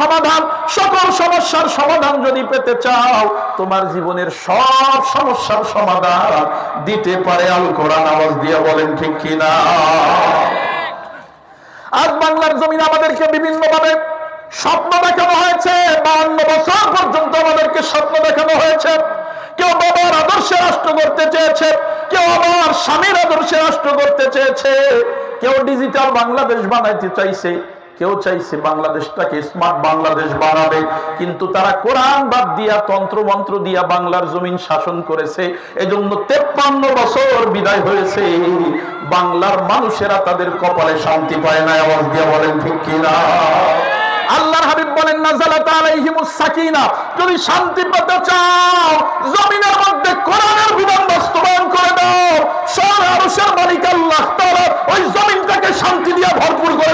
সমাধান, সকল সমস্যার সমাধান যদি পেতে চাও, তোমার জীবনের সব সমস্যার সমাধান দিতে পারে আল কোরআন আওয়াজ দিয়ে বলেন ঠিক কিনা? আজ বাংলার জমিন আমাদেরকে বিভিন্ন ভাবে স্বপ্ন দেখানো হয়েছে বান্ন বছর পর্যন্ত আমাদেরকে স্বপ্ন দেখানো হয়েছে। কেউ বাবার আদর্শে রাষ্ট্র করতে চেয়েছে, কেউ আবার স্বামীর আদর্শে রাষ্ট্র করতে চেয়েছে, কেউ ডিজিটাল বাংলাদেশ বানাইতে চাইছে। কেউ চাইছে বাংলাদেশটাকে স্মার্ট বাংলাদেশ বানাবে, কিন্তু তারা কোরআন বাদ দিয়া তন্ত্র মন্ত্র দিয়া বাংলার জমিন শাসন করেছে। এজন্য তেপ্পান্ন বছর বিদায় হয়েছে। বাংলার মানুষেরা তাদের কপালে শান্তি পায় না, আওয়াজ দিয়া বলেন, ঠিক কিনা? আল্লাহর হাবিব বলেন সাকিনা। যদি শান্তি পেতে চাও, জমিনের মধ্যে কোরআনের বিধান বাস্তবায়ন করে দাও। সর আরশের মালিক আল্লাহ তাআলা, ওই জমিনটাকে শান্তি দিয়ে ভরপুর করে